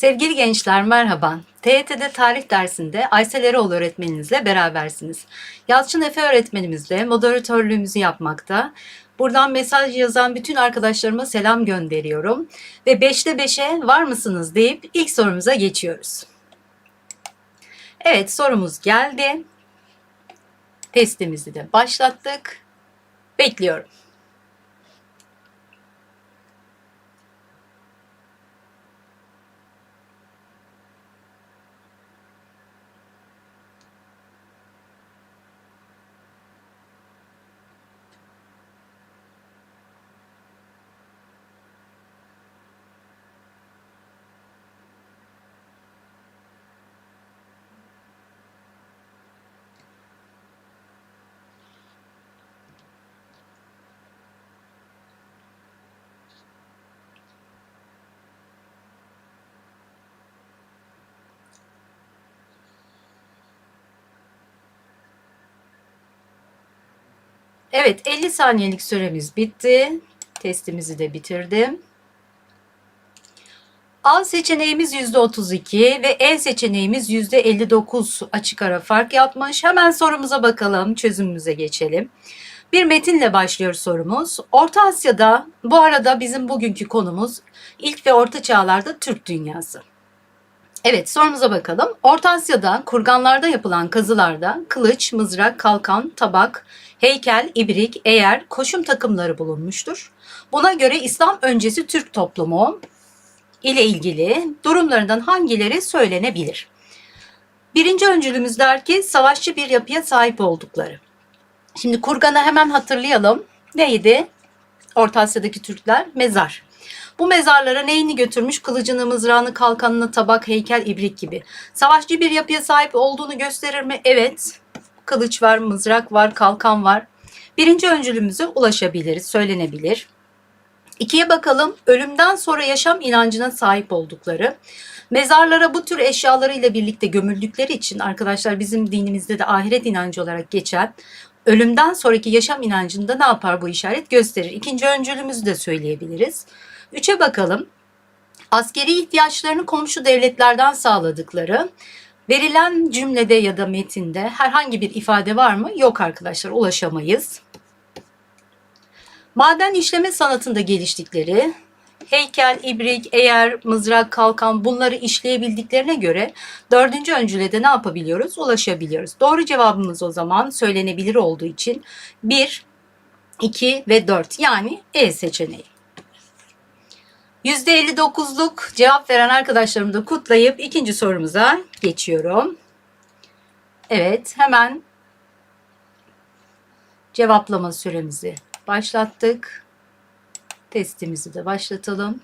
Sevgili gençler merhaba. TYT'de tarih dersinde Aysel Eroğlu öğretmeninizle berabersiniz. Yalçın Efe öğretmenimizle moderatörlüğümüzü yapmakta. Buradan mesaj yazan bütün arkadaşlarıma selam gönderiyorum. Ve 5'te 5'e var mısınız deyip ilk sorumuza geçiyoruz. Evet sorumuz geldi. Testimizi de başlattık. Bekliyorum. Evet 50 saniyelik süremiz bitti. Testimizi de bitirdim. A seçeneğimiz %32 ve E seçeneğimiz %59 açık ara fark yapmış. Hemen sorumuza bakalım, çözümümüze geçelim. Bir metinle başlıyor sorumuz. Orta Asya'da, bu arada bizim bugünkü konumuz ilk ve orta çağlarda Türk dünyası. Evet sorumuza bakalım. Orta Asya'da kurganlarda yapılan kazılarda kılıç, mızrak, kalkan, tabak, heykel, ibrik, eğer, koşum takımları bulunmuştur. Buna göre İslam öncesi Türk toplumu ile ilgili durumlarından hangileri söylenebilir? Birinci öncülümüz der ki savaşçı bir yapıya sahip oldukları. Şimdi kurganı hemen hatırlayalım. Neydi? Orta Asya'daki Türkler mezar. Bu mezarlara neyini götürmüş? Kılıcını, mızrağını, kalkanını, tabak, heykel, ibrik gibi. Savaşçı bir yapıya sahip olduğunu gösterir mi? Evet. Kılıç var, mızrak var, kalkan var. Birinci öncülümüze ulaşabiliriz, söylenebilir. İkiye bakalım. Ölümden sonra yaşam inancına sahip oldukları. Mezarlara bu tür eşyalarıyla birlikte gömüldükleri için arkadaşlar bizim dinimizde de ahiret inancı olarak geçen ölümden sonraki yaşam inancında ne yapar bu işaret gösterir. İkinci öncülümüzü de söyleyebiliriz. Üçe bakalım. Askeri ihtiyaçlarını komşu devletlerden sağladıkları. Verilen cümlede ya da metinde herhangi bir ifade var mı? Yok arkadaşlar ulaşamayız. Maden işleme sanatında geliştikleri, heykel, ibrik, eğer, mızrak, kalkan bunları işleyebildiklerine göre dördüncü öncüle ne yapabiliyoruz? Ulaşabiliyoruz. Doğru cevabımız o zaman söylenebilir olduğu için 1, 2 ve 4 yani E seçeneği. %59'luk cevap veren arkadaşlarımı da kutlayıp ikinci sorumuza geçiyorum. Evet hemen cevaplama süremizi başlattık. Testimizi de başlatalım.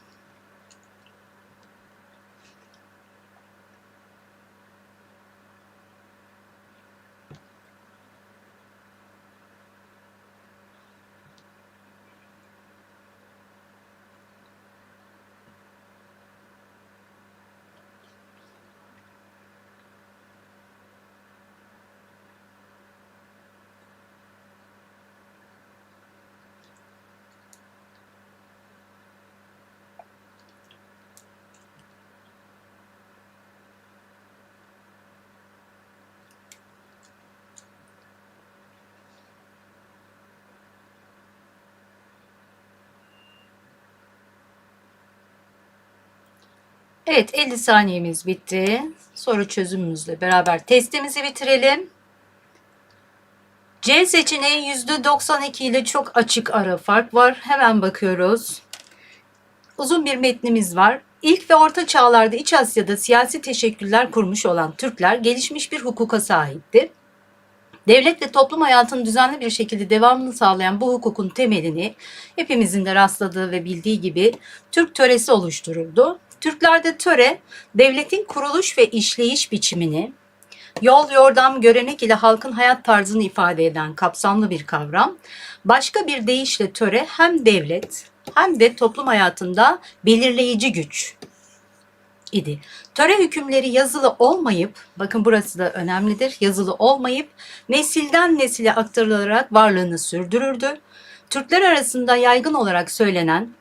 Evet 50 saniyemiz bitti. Soru çözümümüzle beraber testimizi bitirelim. C seçeneği %92 ile çok açık ara fark var. Hemen bakıyoruz. Uzun bir metnimiz var. İlk ve orta çağlarda İç Asya'da siyasi teşekküller kurmuş olan Türkler gelişmiş bir hukuka sahipti. Devlet ve toplum hayatının düzenli bir şekilde devamını sağlayan bu hukukun temelini hepimizin de rastladığı ve bildiği gibi Türk töresi oluşturuldu. Türklerde töre, devletin kuruluş ve işleyiş biçimini, yol, yordam, görenek ile halkın hayat tarzını ifade eden kapsamlı bir kavram. Başka bir deyişle töre hem devlet hem de toplum hayatında belirleyici güç idi. Töre hükümleri yazılı olmayıp, bakın burası da önemlidir, yazılı olmayıp nesilden nesile aktarılarak varlığını sürdürürdü. Türkler arasında yaygın olarak söylenen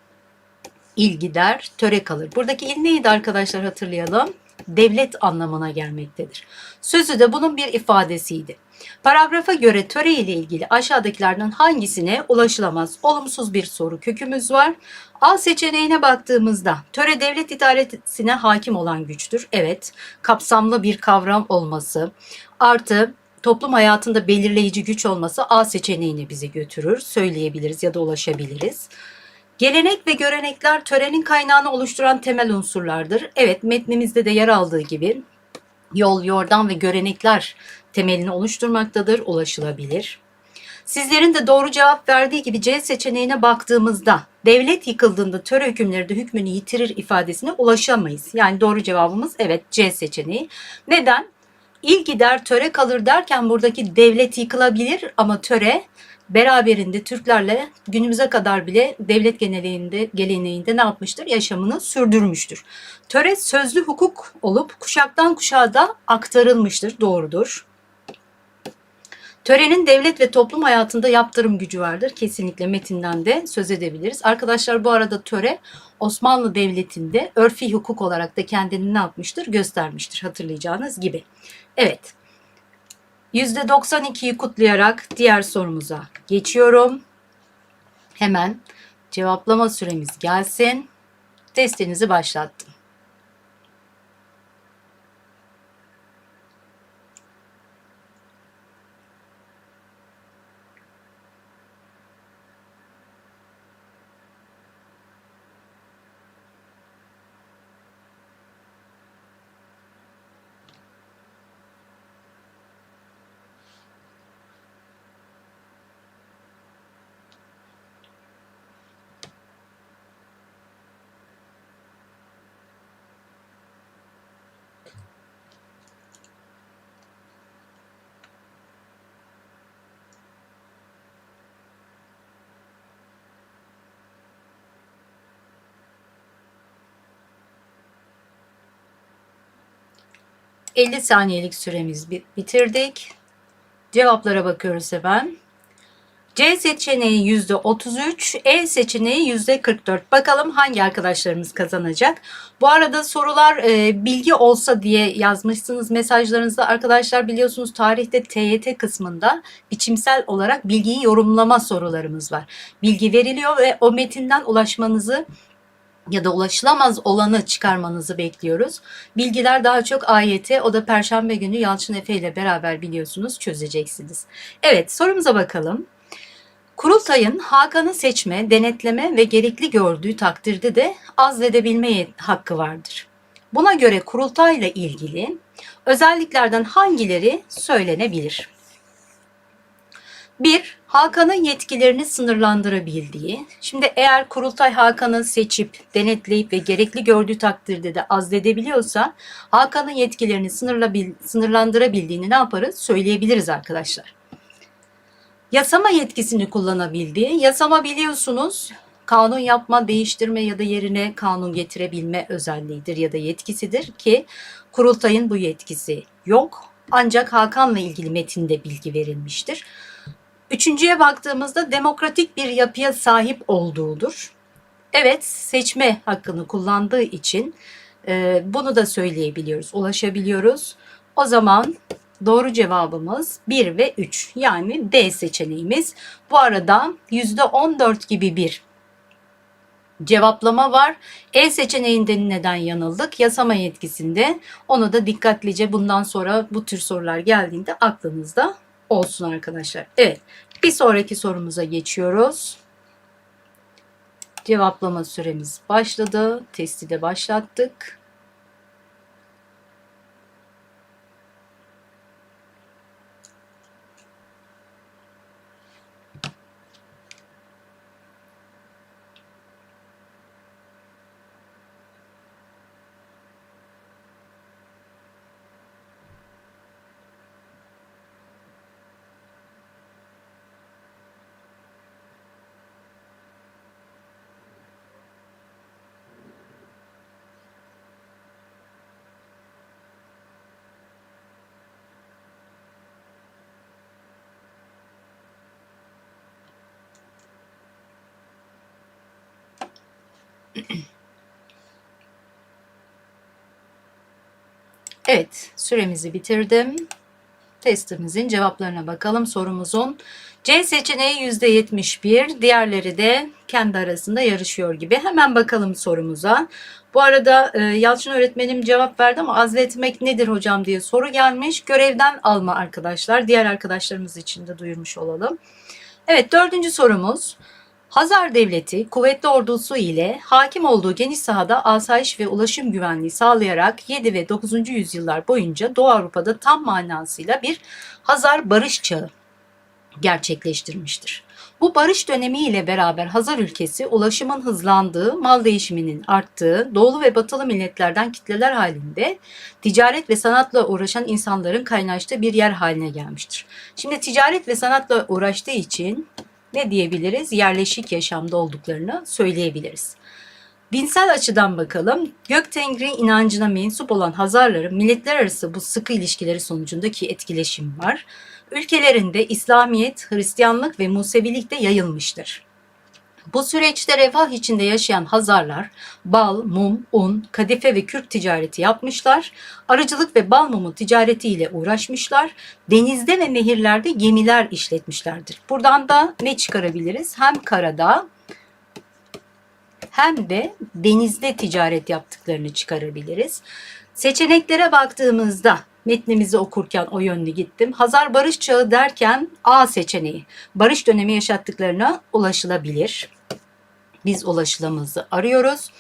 il gider, töre kalır. Buradaki il neydi arkadaşlar hatırlayalım. Devlet anlamına gelmektedir. Sözü de bunun bir ifadesiydi. Paragrafa göre töre ile ilgili aşağıdakilerden hangisine ulaşılamaz? Olumsuz bir soru kökümüz var. A seçeneğine baktığımızda töre devlet idaresine hakim olan güçtür. Evet, kapsamlı bir kavram olması artı toplum hayatında belirleyici güç olması A seçeneğine bizi götürür. Söyleyebiliriz ya da ulaşabiliriz. Gelenek ve görenekler törenin kaynağını oluşturan temel unsurlardır. Evet metnimizde de yer aldığı gibi yol, yordam ve görenekler temelini oluşturmaktadır, ulaşılabilir. Sizlerin de doğru cevap verdiği gibi C seçeneğine baktığımızda devlet yıkıldığında töre hükümleri de hükmünü yitirir ifadesine ulaşamayız. Yani doğru cevabımız evet C seçeneği. Neden? İl gider töre kalır derken buradaki devlet yıkılabilir ama töre beraberinde Türklerle günümüze kadar bile devlet geneliğinde, geleneğinde ne yapmıştır? Yaşamını sürdürmüştür. Töre sözlü hukuk olup kuşaktan kuşağa da aktarılmıştır. Doğrudur. Törenin devlet ve toplum hayatında yaptırım gücü vardır. Kesinlikle metinden de söz edebiliriz. Arkadaşlar bu arada töre Osmanlı Devleti'nde örfi hukuk olarak da kendini ne yapmıştır? Göstermiştir hatırlayacağınız gibi. Evet. %92'yi kutlayarak diğer sorumuza geçiyorum. Hemen cevaplama süremiz gelsin. Testinizi başlattım. ...50 saniyelik süremiz bitirdik. Cevaplara bakıyoruz hemen. C seçeneği %33, E seçeneği %44. Bakalım hangi arkadaşlarımız kazanacak? Bu arada sorular e, bilgi olsa diye yazmışsınız mesajlarınızda. Arkadaşlar biliyorsunuz tarihte TYT kısmında biçimsel olarak bilgiyi yorumlama sorularımız var. Bilgi veriliyor ve o metinden ulaşmanızı ya da ulaşılamaz olanı çıkarmanızı bekliyoruz. Bilgiler daha çok AYT, o da Perşembe günü Yalçın Efe ile beraber biliyorsunuz çözeceksiniz. Evet sorumuza bakalım. Kurultayın Hakan'ı seçme, denetleme ve gerekli gördüğü takdirde de azledebilme hakkı vardır. Buna göre kurultayla ilgili özelliklerden hangileri söylenebilir? 1. Hakan'ın yetkilerini sınırlandırabildiği. Şimdi eğer kurultay Hakan'ı seçip, denetleyip ve gerekli gördüğü takdirde de azledebiliyorsa Hakan'ın yetkilerini sınırlandırabildiğini ne yaparız? Söyleyebiliriz arkadaşlar. Yasama yetkisini kullanabildiği, yasama biliyorsunuz kanun yapma, değiştirme ya da yerine kanun getirebilme özelliğidir ya da yetkisidir ki kurultayın bu yetkisi yok. Ancak Hakan'la ilgili metinde bilgi verilmiştir. Üçüncüye baktığımızda demokratik bir yapıya sahip olduğudur. Evet seçme hakkını kullandığı için e, bunu da söyleyebiliyoruz, ulaşabiliyoruz. O zaman Doğru cevabımız 1 ve 3 yani D seçeneğimiz. Bu arada %14 gibi bir cevaplama var. E seçeneğinde neden yanıldık? Yasama yetkisinde. Onu da dikkatlice bundan sonra bu tür sorular geldiğinde aklınızda olsun arkadaşlar. Evet bir sonraki sorumuza geçiyoruz. Cevaplama süremiz başladı. Testi de başlattık. Evet, süremizi bitirdim. Testimizin cevaplarına bakalım sorumuzun. C seçeneği %71, diğerleri de kendi arasında yarışıyor gibi. Hemen bakalım sorumuza. Bu arada e, Yalçın öğretmenim cevap verdi ama azletmek nedir hocam diye soru gelmiş. Görevden alma arkadaşlar. Diğer arkadaşlarımız için de duyurmuş olalım. Evet dördüncü sorumuz. Hazar Devleti kuvvetli ordusu ile hakim olduğu geniş sahada asayiş ve ulaşım güvenliği sağlayarak 7 ve 9. yüzyıllar boyunca Doğu Avrupa'da tam manasıyla bir Hazar barış çağı gerçekleştirmiştir. Bu barış dönemiyle beraber Hazar ülkesi ulaşımın hızlandığı, mal değişiminin arttığı, doğulu ve batılı milletlerden kitleler halinde ticaret ve sanatla uğraşan insanların kaynaştığı bir yer haline gelmiştir. Şimdi ticaret ve sanatla uğraştığı için ne diyebiliriz? Yerleşik yaşamda olduklarını söyleyebiliriz. Dinsel açıdan bakalım. Gök Tengri inancına mensup olan Hazarların milletler arası bu sıkı ilişkileri sonucundaki etkileşim var. Ülkelerinde İslamiyet, Hristiyanlık ve Musevilik de yayılmıştır. Bu süreçte refah içinde yaşayan Hazarlar bal, mum, un, kadife ve kürk ticareti yapmışlar. Arıcılık ve bal mumu ticaretiyle uğraşmışlar. Denizde ve nehirlerde gemiler işletmişlerdir. Buradan da ne çıkarabiliriz? Hem karada hem de denizde ticaret yaptıklarını çıkarabiliriz. Seçeneklere baktığımızda metnimizi okurken o yönlü gittim. Hazar Barış Çağı derken A seçeneği. Barış dönemi yaşattıklarına ulaşılabilir. Biz ulaşılamızı arıyoruz.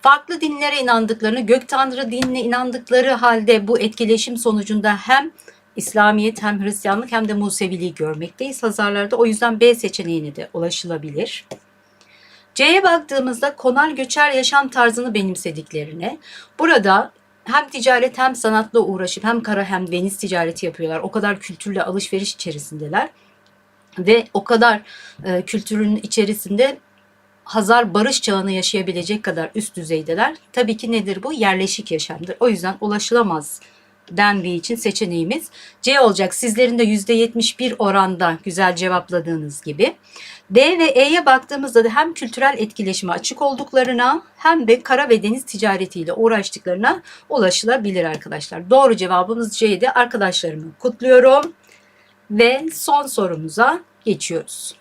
Farklı dinlere inandıklarını, gök tanrı dinine inandıkları halde bu etkileşim sonucunda hem İslamiyet hem Hristiyanlık hem de Museviliği görmekteyiz Hazarlarda. O yüzden B seçeneğine de ulaşılabilir. C'ye baktığımızda konal göçer yaşam tarzını benimsediklerine, burada hem ticaret hem sanatla uğraşıp hem kara hem deniz ticareti yapıyorlar. O kadar kültürle alışveriş içerisindeler. Ve o kadar e, kültürün içerisinde Hazar barış çağını yaşayabilecek kadar üst düzeydeler. Tabii ki nedir bu? Yerleşik yaşamdır. O yüzden ulaşılamaz dendiği için seçeneğimiz C olacak. Sizlerin de %71 oranda güzel cevapladığınız gibi. D ve E'ye baktığımızda da hem kültürel etkileşime açık olduklarına hem de kara ve deniz ticaretiyle uğraştıklarına ulaşılabilir arkadaşlar. Doğru cevabımız C'ydi. Arkadaşlarımı kutluyorum. Ve son sorumuza geçiyoruz.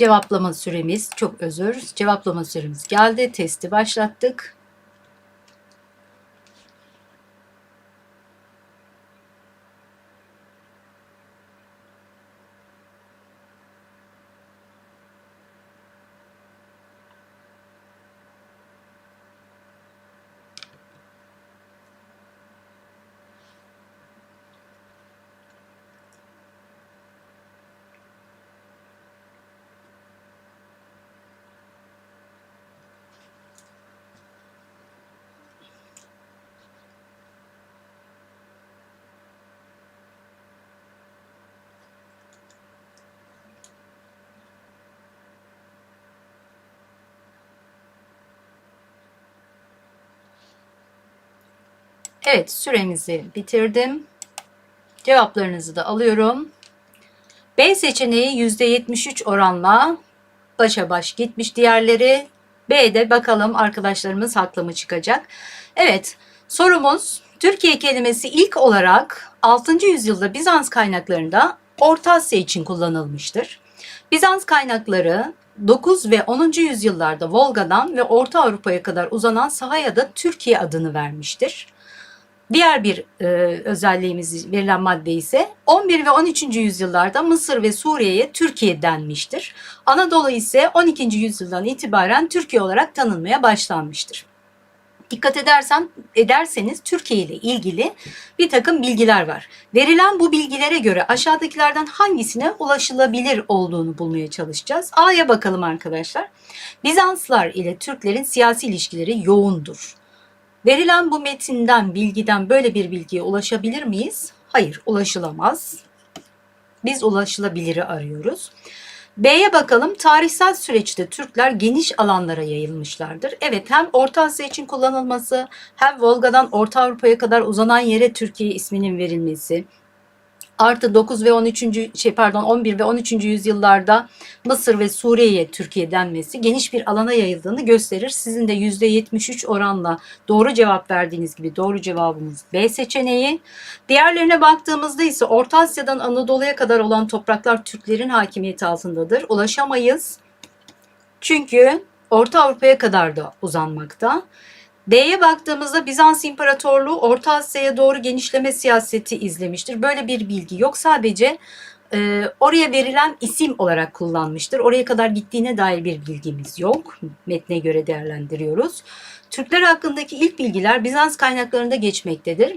Cevaplama süremiz çok özür. Cevaplama süremiz geldi. Testi başlattık. Evet süremizi bitirdim. Cevaplarınızı da alıyorum. B seçeneği %73 oranla başa baş gitmiş. Diğerleri B'de bakalım arkadaşlarımız haklı mı çıkacak. Evet sorumuz Türkiye kelimesi ilk olarak 6. yüzyılda Bizans kaynaklarında Orta Asya için kullanılmıştır. Bizans kaynakları 9 ve 10. yüzyıllarda Volga'dan ve Orta Avrupa'ya kadar uzanan sahaya da Türkiye adını vermiştir. Diğer bir e, özelliğimiz verilen madde ise 11 ve 13. yüzyıllarda Mısır ve Suriye'ye Türkiye denmiştir. Anadolu ise 12. yüzyıldan itibaren Türkiye olarak tanınmaya başlanmıştır. Dikkat edersen, ederseniz Türkiye ile ilgili bir takım bilgiler var. Verilen bu bilgilere göre aşağıdakilerden hangisine ulaşılabilir olduğunu bulmaya çalışacağız. A'ya bakalım arkadaşlar. Bizanslar ile Türklerin siyasi ilişkileri yoğundur. Verilen bu metinden, bilgiden böyle bir bilgiye ulaşabilir miyiz? Hayır, ulaşılamaz. Biz ulaşılabiliri arıyoruz. B'ye bakalım. Tarihsel süreçte Türkler geniş alanlara yayılmışlardır. Evet hem Orta Asya için kullanılması hem Volga'dan Orta Avrupa'ya kadar uzanan yere Türkiye isminin verilmesi. Artı 9 ve 13. şey pardon 11 ve 13. yüzyıllarda Mısır ve Suriye'ye Türkiye denmesi geniş bir alana yayıldığını gösterir. Sizin de %73 oranla doğru cevap verdiğiniz gibi doğru cevabımız B seçeneği. Diğerlerine baktığımızda ise Orta Asya'dan Anadolu'ya kadar olan topraklar Türklerin hakimiyeti altındadır. Ulaşamayız. Çünkü Orta Avrupa'ya kadar da uzanmakta. D'ye baktığımızda Bizans İmparatorluğu Orta Asya'ya doğru genişleme siyaseti izlemiştir. Böyle bir bilgi yok. Sadece e, oraya verilen isim olarak kullanmıştır. Oraya kadar gittiğine dair bir bilgimiz yok. Metne göre değerlendiriyoruz. Türkler hakkındaki ilk bilgiler Bizans kaynaklarında geçmektedir.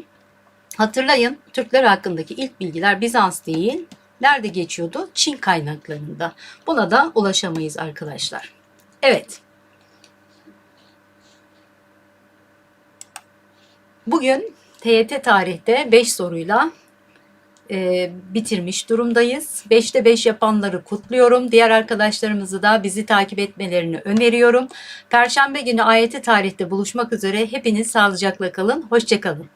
Hatırlayın Türkler hakkındaki ilk bilgiler Bizans değil. Nerede geçiyordu? Çin kaynaklarında. Buna da ulaşamayız arkadaşlar. Evet. Bugün TYT tarihte 5 soruyla e, bitirmiş durumdayız. 5'te 5 yapanları kutluyorum. Diğer arkadaşlarımızı da bizi takip etmelerini öneriyorum. Perşembe günü ayeti tarihte buluşmak üzere. Hepiniz sağlıcakla kalın. Hoşçakalın.